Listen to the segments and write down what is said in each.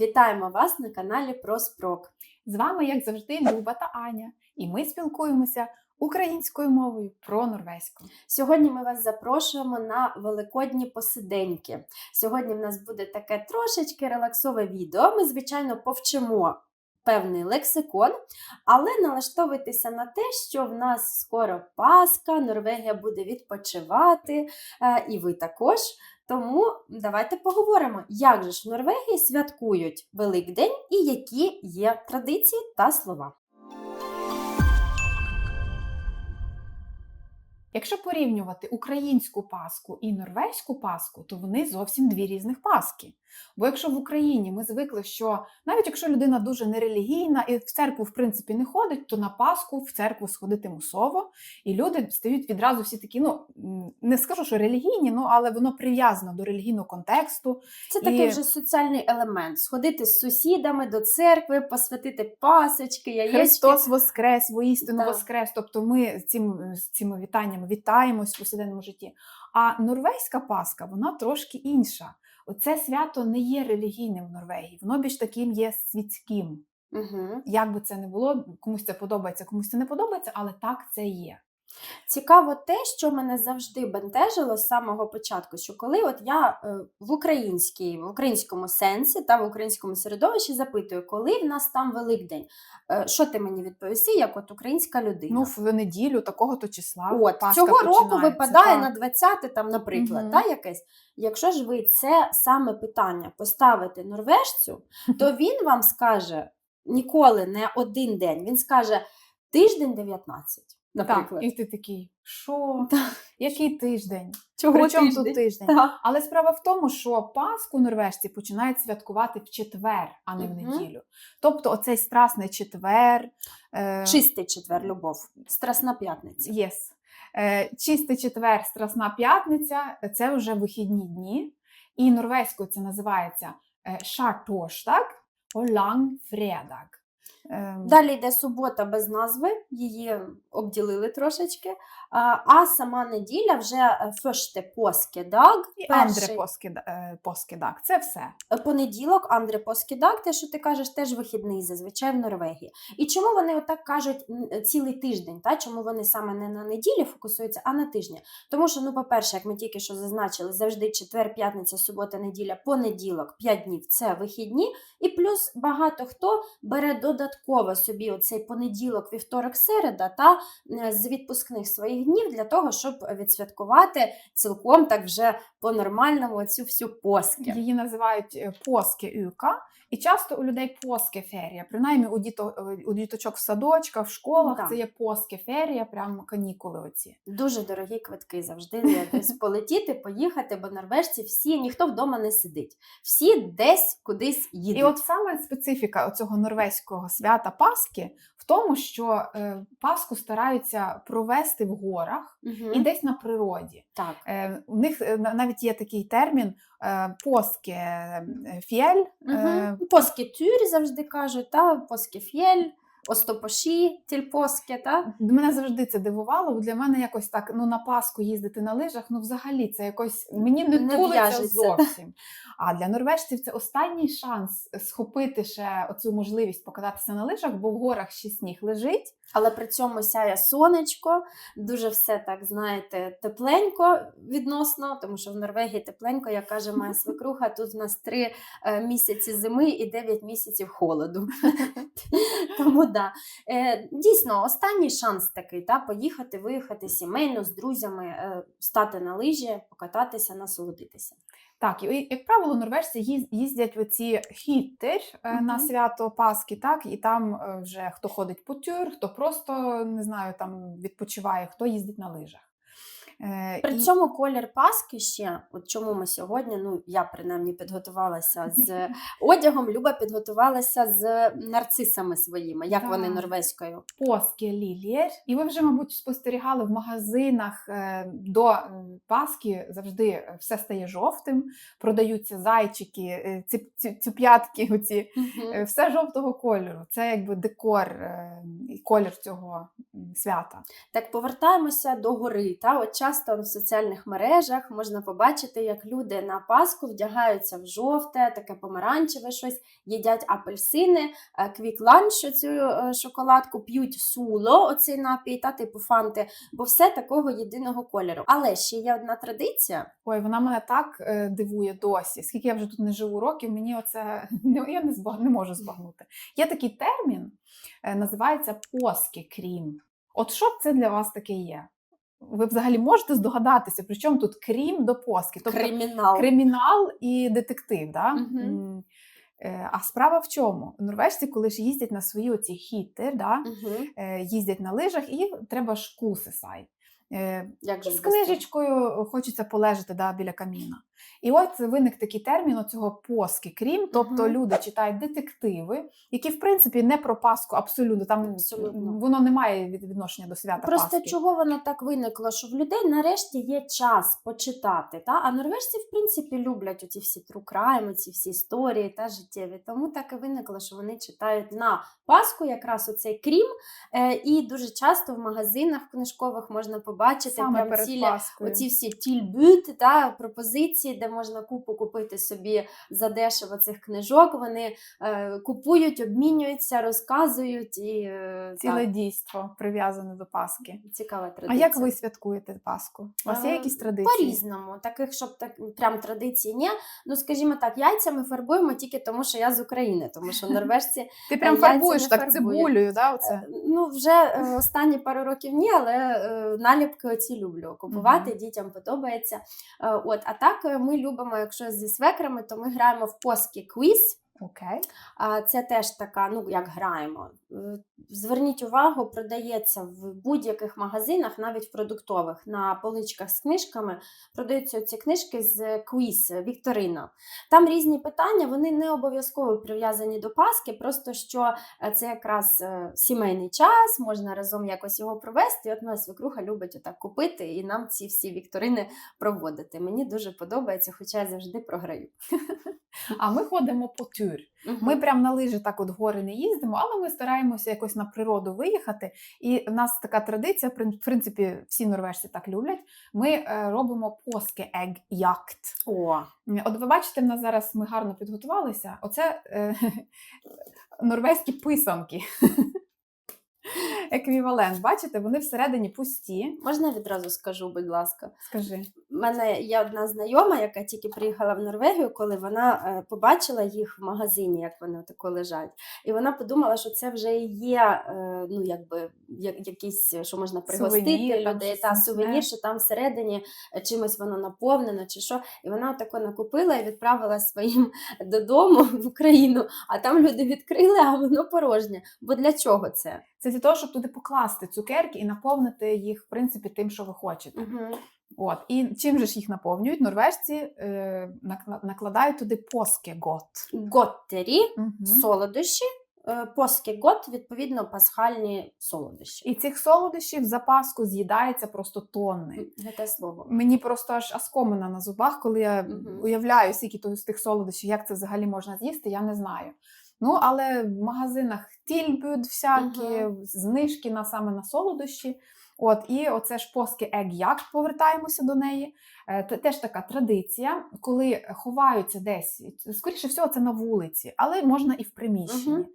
Вітаємо вас на каналі Проспрок. З вами, як завжди, Люба та Аня, і ми спілкуємося українською мовою про норвезьку. Сьогодні ми вас запрошуємо на великодні посиденьки. Сьогодні в нас буде таке трошечки релаксове відео. Ми, звичайно, повчимо певний лексикон, але налаштовуйтеся на те, що в нас скоро Пасха, Норвегія буде відпочивати, е, і ви також. Тому давайте поговоримо, як же ж в Норвегії святкують Великдень і які є традиції та слова. Якщо порівнювати українську паску і норвезьку паску, то вони зовсім дві різних паски. Бо якщо в Україні ми звикли, що навіть якщо людина дуже нерелігійна і в церкву в принципі не ходить, то на Пасху в церкву сходити мусово, і люди стають відразу всі такі, ну не скажу, що релігійні, ну але воно прив'язано до релігійного контексту. Це такий вже соціальний елемент. Сходити з сусідами до церкви, посвятити пасочки, яєчки. Христос Воскрес, воістину Да. Воскрес. Тобто ми з цим, з цими вітаннями вітаємось в повсякденному житті. А норвезька Пасха, вона трошки інша. Оце свято не є релігійним в Норвегії, воно більш таким є світським. Угу. Як би це не було, комусь це подобається, комусь це не подобається, але так це є. Цікаво те, що мене завжди бентежило з самого початку, що коли от я е, в українській, в українському сенсі та в українському середовищі запитую, коли в нас там Великдень, Е, що ти мені відповіси, як от українська людина? Ну, в неділю такого-то числа. От, Пасха цього року випадає так. на 20, там, наприклад, Мгм. та, якесь. Якщо ж ви це саме питання поставите норвежцю, то він вам скаже ніколи не один день. Він скаже тиждень 19, наприклад. Так, і ти такий, що? Так. Який тиждень? Чого Причому тут тиждень? Так. Але справа в тому, що Пасху норвежці починають святкувати в четвер, а не в неділю. Тобто оцей страсний четвер. Е, Чистий четвер, любов. Страсна п'ятниця. Yes. Е, чистий четвер, страсна п'ятниця це вже вихідні дні. І норвезькою це називається е, шартоштаг og langfredag. Е, Далі йде субота без назви, її обділили трошечки. А, сама неділя вже е, første І Андре Поскеда- е, Поскедаг. Це все. е, понеділок, Андре Påskedag, те, що ти кажеш, теж вихідний зазвичай в Норвегії. І чому вони отак кажуть цілий тиждень? Та? Чому вони саме не на неділі фокусуються, а на тижні? Тому що, ну, по-перше, як ми тільки що зазначили, завжди четвер, п'ятниця, субота, неділя, понеділок, 5 днів це вихідні. І плюс багато хто бере додатково собі оцей понеділок, вівторок, середа та з відпускних своїх днів для того, щоб відсвяткувати цілком так вже по-нормальному цю всю поски. Її називають е, поски-юка. І часто у людей поски-ферія. Принаймні у, діто, е, у діточок в садочках, в школах Так. це є поски-ферія, прямо канікули оці. Дуже дорогі квитки завжди десь полетіти, поїхати, бо норвежці всі ніхто вдома не сидить. Всі десь кудись їдуть. І от саме специфіка цього норвезького свята Пасхи тому, що е, Пасху стараються провести в горах угу. і десь на природі. Так. Е, у них е, на- навіть є такий термін е, поски фєль. Е, поске Поскетюр завжди кажуть, та поскефєль, остопоші, тільпоски, та? Мене завжди це дивувало, бо для мене якось так ну на Пасху їздити на лижах, ну взагалі це якось мені не, Не тулиться зовсім. А для норвежців це останній шанс схопити ще оцю можливість покататися на лижах, бо в горах ще сніг лежить. Але при цьому сяє сонечко, дуже все так, знаєте, тепленько відносно, тому що в Норвегії тепленько, як каже моя свекруха, тут в нас три е, місяці зими і 9 місяців холоду. Тому да. Е, дійсно, останній шанс такий, та, поїхати, виїхати сімейно з друзями, е, стати на лижі, покататися, насолодитися. Так, і як правило, норвежці їз- їздять в ці хіттер е, на свято Пасхи, так, і там е, вже хто ходить по тюр, хто просто не знаю, там відпочиває, хто їздить на лижах. Е, При і- цьому колір Паски ще, от чому ми сьогодні, ну я принаймні підготувалася з одягом, Люба підготувалася з нарцисами своїми, як вони норвезькою. Поски лілєр. І ви вже, мабуть, спостерігали в магазинах е, до е, Пасхи завжди все стає жовтим, продаються зайчики, ці, ці, цюп'ятки, оці, все жовтого кольору. Це якби декор і колір цього свята. Так повертаємося до гори. Та? От часто в соціальних мережах можна побачити, як люди на Пасху вдягаються в жовте, таке помаранчеве щось, їдять апельсини, е, квік-ланч, цю е, шоколадку, п'ють суло, оцей напій, та типу фанти, бо все такого єдиного кольору. Але ще є одна традиція. Ой, вона мене так е, дивує досі. Скільки я вже тут не живу років, мені оце ну, я не збаг, не можу збагнути. Є такий термін, називається поски крім. От що це для вас таке є? Ви взагалі можете здогадатися, при чому тут крім до поски? Тобто Кримінал. кримінал і детектив. Да? Угу. А справа в чому? Норвежці, коли ж їздять на свої оці хіти, да? Е, їздять на лижах, і треба шкуси сай. Е, Як з книжечкою хочеться полежати да, біля каміна. І от виник такий термін оцього поски крім, тобто люди читають детективи, які в принципі не про Пасху абсолютно. Там Абсолютно. воно не має відношення до свята Просто Пасхи. чого воно так виникло, що в людей нарешті є час почитати. Та? А норвежці, в принципі, люблять оці всі crime, ці всі історії та життєві. Тому так і виникло, що вони читають на Пасху якраз оцей крім. Е, і дуже часто в магазинах книжкових можна побачити Саме прям цілі Пасхою. оці всі тільбют, та пропозиції, де можна купу купити собі задешево цих книжок. Вони е, купують, обмінюються, розказують і е, Ціле так, дійство прив'язане до Пасхи. цікава А як ви святкуєте Пасху? У вас є Е, якісь традиції? По-різному, таких, щоб так прям традицій ні. Ну, скажімо так, яйця ми фарбуємо тільки тому, що я з України, тому що норвежці Ти прям фарбуєш так цибулею, да, оце? Е, Ну, вже е, останні пару років ні, але е, наліпки оці люблю купувати, дітям подобається. Е, От, а так е, ми любимо, якщо зі свекрами, то ми граємо в поски квіз. Окей. А Це теж така, ну як граємо. Е, Зверніть увагу, продається в будь-яких магазинах, навіть в продуктових, на поличках з книжками продаються ці книжки з квіз, Вікторина. Там різні питання, вони не обов'язково прив'язані до Паски, просто що е, це якраз е, сімейний час, можна разом якось його провести. І от моя свекруха любить отак купити і нам ці всі вікторини проводити. Мені дуже подобається, хоча я завжди програю. А ми ходимо по тюр. Ми прям на лижі так от гори не їздимо, але ми стараємося якось на природу виїхати. І в нас така традиція, в принципі, всі норвежці так люблять. Ми е, робимо поски ег якт. О, От ви бачите, в нас зараз ми гарно підготувалися. Оце е, норвезькі писанки. Еквівалент, бачите, вони всередині пусті. можна я відразу скажу, будь ласка. Скажи. У мене є одна знайома, яка тільки приїхала в Норвегію, коли вона е, побачила їх в магазині, як вони тако лежать. І вона подумала, що це вже є е, ну, якби, якісь, що можна пригостити Сувенір, людей, та сувенір, що там всередині е, чимось воно наповнено, чи що. І вона тако накупила і відправила своїм додому в Україну, а там люди відкрили, а воно порожнє. Бо для чого це? Це для того, щоб туди покласти цукерки і наповнити їх, в принципі, тим, що ви хочете. Угу. От. І чим же ж їх наповнюють? Норвежці е, накла- накладають туди поски гот. Готтері, Мгм. солодощі, е, поски гот, відповідно, пасхальні солодощі. І цих солодощів за Пасху з'їдається просто тонни. Те слово. Мені просто аж аскомина на зубах, коли я Мгм. уявляю, скільки з тих солодощів, як це взагалі можна з'їсти, я не знаю. Ну, але в магазинах тільбюд всякі, знижки на саме на солодощі. От, і оце ж поски ег-як, повертаємося до неї. Е, Теж така традиція, коли ховаються десь, скоріше всього, це на вулиці, але можна і в приміщенні. Мгм. Е,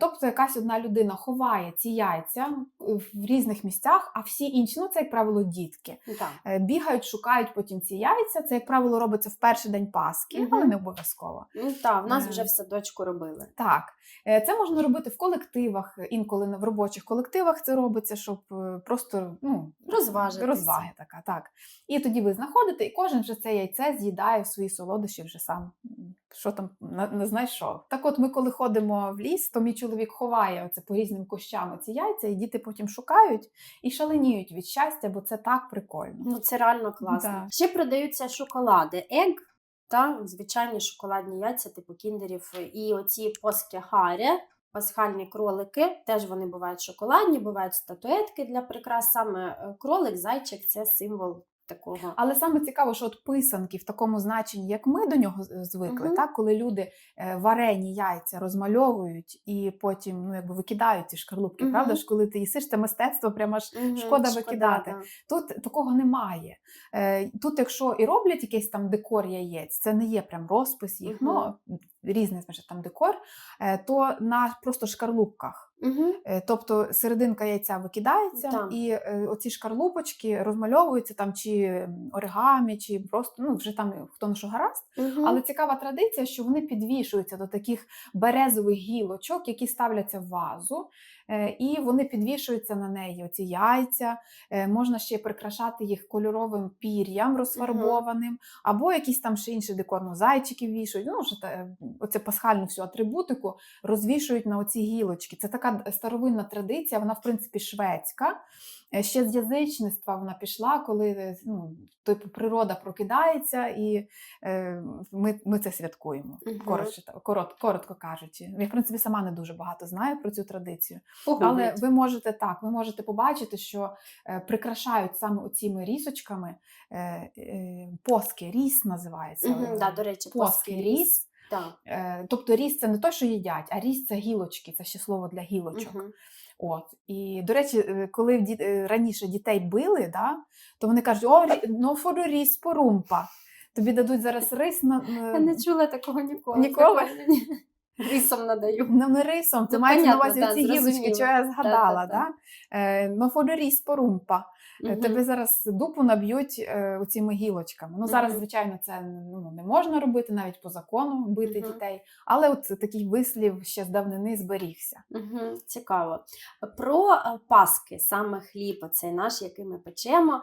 Тобто якась одна людина ховає ці яйця е, в різних місцях, а всі інші, ну це, як правило, дітки. Так. Е, Бігають, шукають потім ці яйця. Це, як правило, робиться в перший день Пасхи, Мгм. але не обов'язково. Ну, так, в нас Е. вже в садочку робили. Так, е, це можна робити в колективах, інколи в робочих колективах це робиться, щоб е, просто ну, Розважитися. розваги така. Так. І тоді ви знаходите, і кожен вже це яйце з'їдає в свої солодощі вже сам. Що там не знайшов. Так от ми, коли ходимо в ліс, то мій чоловік ховає оце по різним кущам ці яйця, і діти потім шукають і шаленіють від щастя, бо це так прикольно. Ну, це реально класно. Да. Ще продаються шоколади. Ег, та звичайні шоколадні яйця, типу кіндерів, і оці поски Харі. Пасхальні кролики, теж вони бувають шоколадні, бувають статуетки для прикрас. Саме е, кролик, зайчик це символ такого. Але саме цікаво, що от писанки в такому значенні, як ми до нього звикли, Мгм. так коли люди е, варені яйця розмальовують і потім ну якби викидають ці шкарлупки, Мгм. правда ж, коли ти їсиш це мистецтво, прямо ж Мгм, шкода викидати. да. Тут такого немає. Е, Тут, якщо і роблять якийсь там декор яєць, це не є прям розпис їх, ну різний значить, там декор, е, то на просто шкарлупках. Е, Тобто серединка яйця викидається, Так. і е, оці шкарлупочки розмальовуються там чи оригамі, чи просто ну вже там хто на що гаразд. Мгм. Але цікава традиція, що вони підвішуються до таких березових гілочок, які ставляться в вазу, е, і вони підвішуються на неї. Оці яйця. Можна ще прикрашати їх кольоровим пір'ям розфарбованим, або якісь там ще інші декор, ну, зайчиків вішають. Ну, вже та, оце пасхальну всю атрибутику розвішують на оці гілочки. Це така старовинна традиція, вона в принципі шведська. Е, Ще з язичництва вона пішла, коли е, ну, типу, природа прокидається, і е, ми, ми це святкуємо. Мгм. Коротше, та- корот, коротко кажучи. Я, в принципі, сама не дуже багато знаю про цю традицію. Але ви можете так, ви можете побачити, що е, прикрашають саме оціми рісочками е, е, поски, ріс називається. Е, да, до речі, поски ріс. Так. Е, тобто ріс це не то, що їдять, а ріс це гілочки, це ще слово для гілочок. Мгм. От. І, до речі, е, коли ді- е, раніше дітей били, да, то вони кажуть, о, рі- ну фору ріс порумпа. Тобі дадуть зараз рис на, Я не чула такого ніколи. Ніколи? Рисом надаю. Ну, не рисом, це Ну, мається на увазі ці гілочки, що я згадала. Та-та-та. Да? Е, ну, фору ріс порумпа. Мгм. Тебе зараз дупу наб'ють е, оціми гілочками. Ну, зараз, звичайно, це ну, не можна робити навіть по закону бити Мгм. дітей. Але от такий вислів ще з давнини зберігся. Угу, цікаво. Про е, паски, саме хліб, оцей наш, який ми печемо.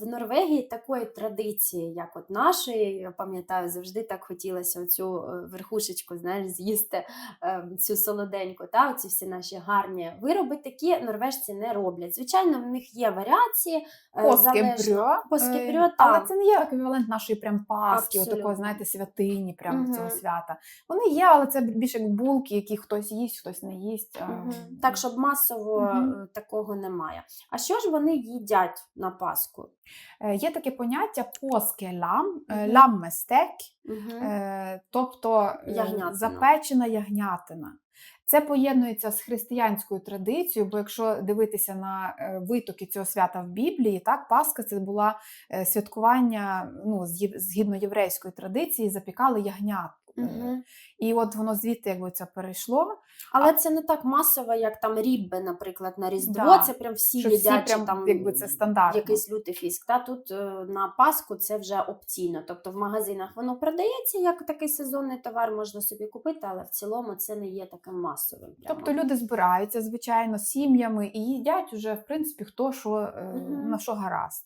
В Норвегії такої традиції, як от нашої, я пам'ятаю, завжди так хотілося оцю е, верхушечку, знаєш, з'їсти цю солоденьку, та оці всі наші гарні вироби такі норвежці не роблять. Звичайно, в них є варіації. Е, Поски залежно- брьо. Е, але це не є еквівалент нашої прям паски, Абсолютно. такої, знаєте, святині прямо цього свята. Вони є, але це більше як булки, які хтось їсть, хтось не їсть. Мгм. Так, щоб масово е, такого немає. А що ж вони їдять на Пасху? Е, Є таке поняття поскелам, Мгм. ламместек, Угу. Е, тобто е, Ягнятина. запечена ягнятина. Це поєднується з християнською традицією, бо якщо дивитися на е, витоки цього свята в Біблії, так, Пасха це була е, святкування ну, згідно єврейської традиції, запікали ягнят. Е, Угу. І от воно звідти якби це перейшло. Але це не так масово, як там рібби, наприклад, на Різдво. Да. Це прям всі Що їдять, всі прям, там якби це стандартно. якийсь лютий фіск. Та тут е, на Пасху це вже опційно. Тобто в магазинах воно продається як такий сезонний товар, можна собі купити, але в цілому це не є таким масовим. прямо. Тобто люди збираються, звичайно, сім'ями і їдять уже, в принципі, хто що, Мгм. на що гаразд.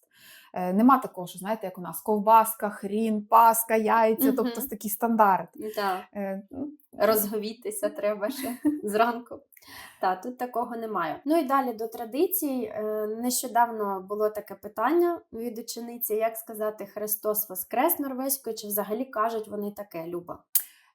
Е, Нема такого, що знаєте, як у нас ковбаска, хрін, паска, яйця, тобто такий стандарт. Так. Е, ну, розговітися треба ще зранку. Та, тут такого немає. Ну і далі до традицій. Е, Нещодавно було таке питання від учениці, як сказати Христос Воскрес норвезькою, чи взагалі кажуть вони таке, Люба?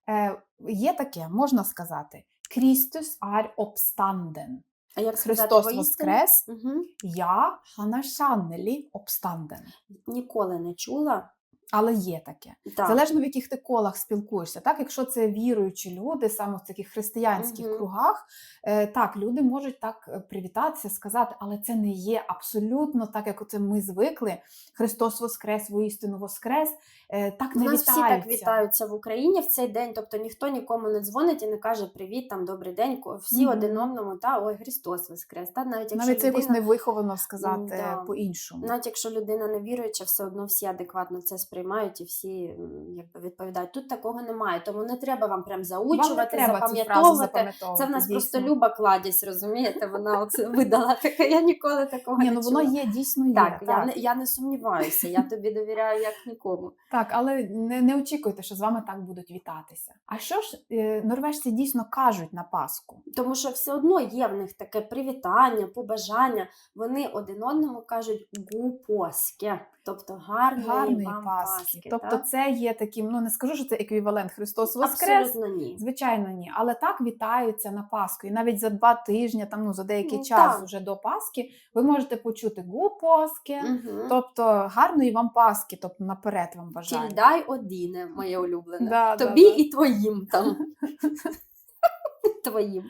е, Є таке, можна сказати, Крістус ар обстанден. А як Христос? Воскрес, Угу. я ханашаннелі обстанден. Ніколи не чула. Але є таке. Так. Залежно в яких ти колах спілкуєшся. Так, якщо це віруючі люди, саме в таких християнських Мгм. кругах, е, так, люди можуть так е, привітатися, сказати, але це не є абсолютно так, як оце ми звикли. Христос Воскрес, воістину Воскрес. Е, так У не нас всі так вітаються. в Україні в цей день, тобто ніхто нікому не дзвонить і не каже привіт, там добрий день. Всі Мгм. один одному, та ой, Христос Воскрес. Та навіть якщо Навіть це якось людина... невиховано сказати да. по-іншому. Навіть якщо людина не віруюча, все одно всі адекватно це сприймають і всі якби відповідають. Тут такого немає, тому не треба вам прям заучувати, запам'ятовувати. Це в нас дійсно. просто Люба кладість, розумієте? Вона оце видала таке. Я ніколи такого Ні, не ну воно є, дійсно є. Так, Так, я не я не сумніваюся. Я тобі довіряю як нікому. так але не, не очікуйте, що з вами так будуть вітатися. А що ж е, норвежці дійсно кажуть на Пасху? Тому що все одно є в них таке привітання, побажання. Вони один одному кажуть гупоське. Тобто гарної, гарної вам Пасхи. Пасхи. Тобто, так? це є таким, ну не скажу, що це еквівалент Христос Воскрес. Абсолютно ні. Звичайно, ні. Але так вітаються на Пасху. І навіть за два тижні, там ну за деякий Ну, час так. уже до Пасхи, ви можете почути гу Пасхи. Мгм. Тобто гарної вам Пасхи, тобто наперед вам бажаю. Тільдай одіне, моє улюблене. Да, да, Тобі да. і твоїм там. твоїм.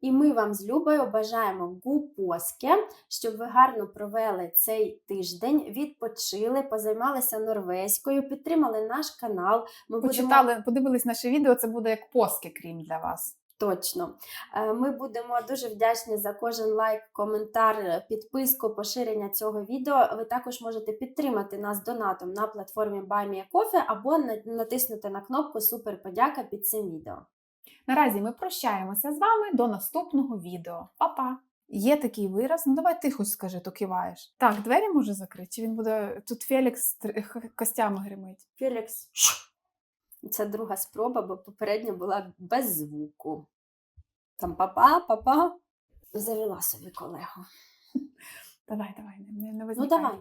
І ми вам з Любою бажаємо гупоски, щоб ви гарно провели цей тиждень, відпочили, позаймалися норвезькою, підтримали наш канал. Ми будемо подивились наше відео, це буде як поски, крім для вас. Точно. Е, Ми будемо дуже вдячні за кожен лайк, коментар, підписку, поширення цього відео. Ви також можете підтримати нас донатом на платформі BuyMeACoffee або натиснути на кнопку Супер подяка під цим відео. Наразі ми прощаємося з вами до наступного відео. Па-па! Є такий вираз, ну давай ти хоч скажи, то киваєш. Так, двері може закрити, чи він буде тут Фелікс костями гримить. Фелікс. Це друга спроба, бо попередня була без звуку. Там папа, папа. Завела собі колегу. Давай, давай, не, не, не Ну давай.